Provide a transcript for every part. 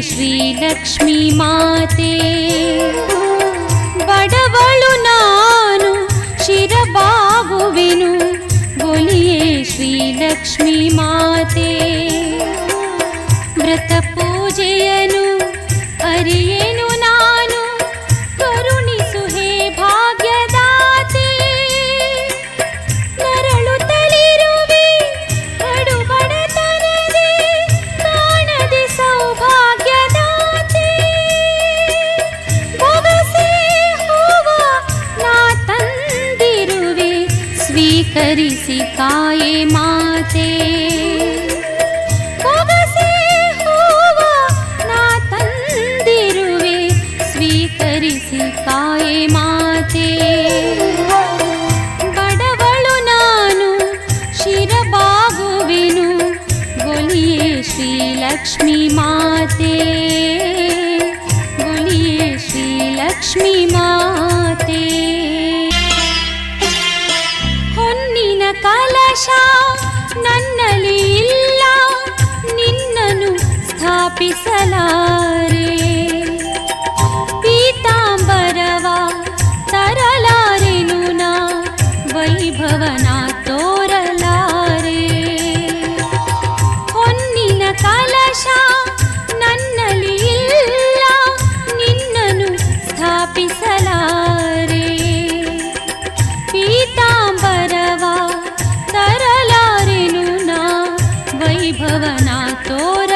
ಶ್ರೀಲಕ್ಷ್ಮೀ ಮಾತೆ ಬಡವಳು ನಾನು ಶಿರಬಾಗುವೆನು ಬೊಲಿಯೇ ಶ್ರೀಲಕ್ಷ್ಮೀ ಮಾತೆ ವ್ರತಪು हरि सिकाये माते పిసలారే పీతాంబరవా తరలారెను నా వైభవనా తోరలారే ಹೊನ್ನಿನ ಕಲಶ ನನ್ನಲ್ಲಿ ಇಲ್ಲ ನಿನ್ನನ್ನು ಸ್ಥಾಪಿಸಲಾರೆ ಪೀತಾಂಬರವಾ ತರಲಾರೆನು ನಾ ವೈಭವನಾ ತೋರ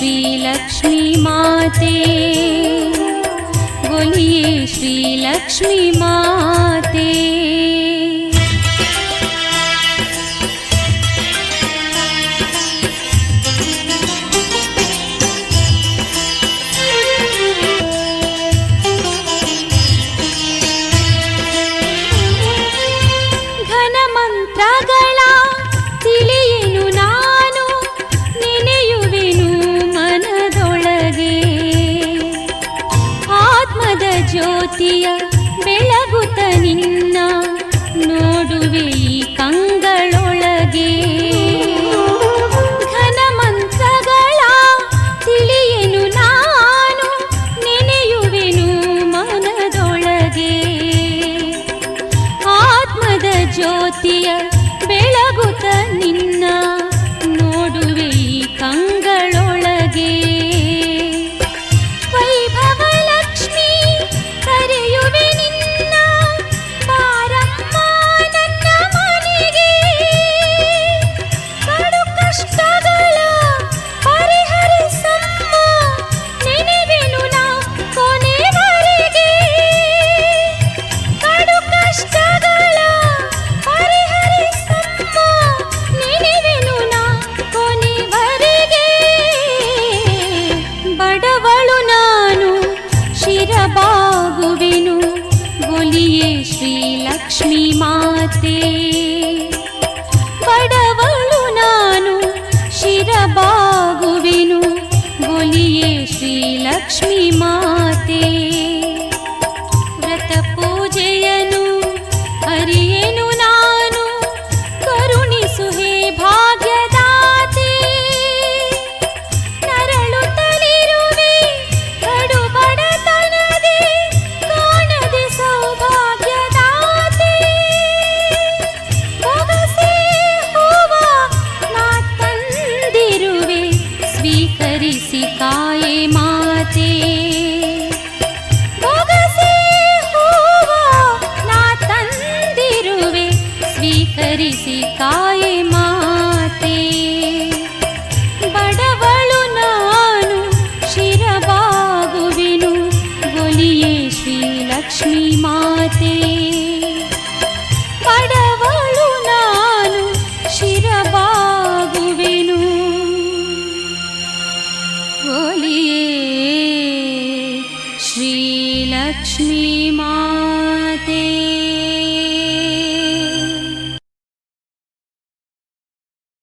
श्रीलक्ष्मी माते बोलिए श्रीलक्ष्मी माते ಜ್ಞಾನದ ಜ್ಯೋತಿಯ ಬೆಳಗುತ ನಿನ್ನ ನೋಡುವೆ ಈ ಕಂಗಳೊಳಗೆ. ಘನಮಂತ್ರಗಳ ತಿಳಿಯನು ನಾನು, ನೆನೆಯುವೆನು ಮನದೊಳಗೆ. ಆತ್ಮದ ಜ್ಯೋತಿಯ ಬೆಳಗುತ ನಿನ್ನ ती মায়ে মা लक्ष्मीमा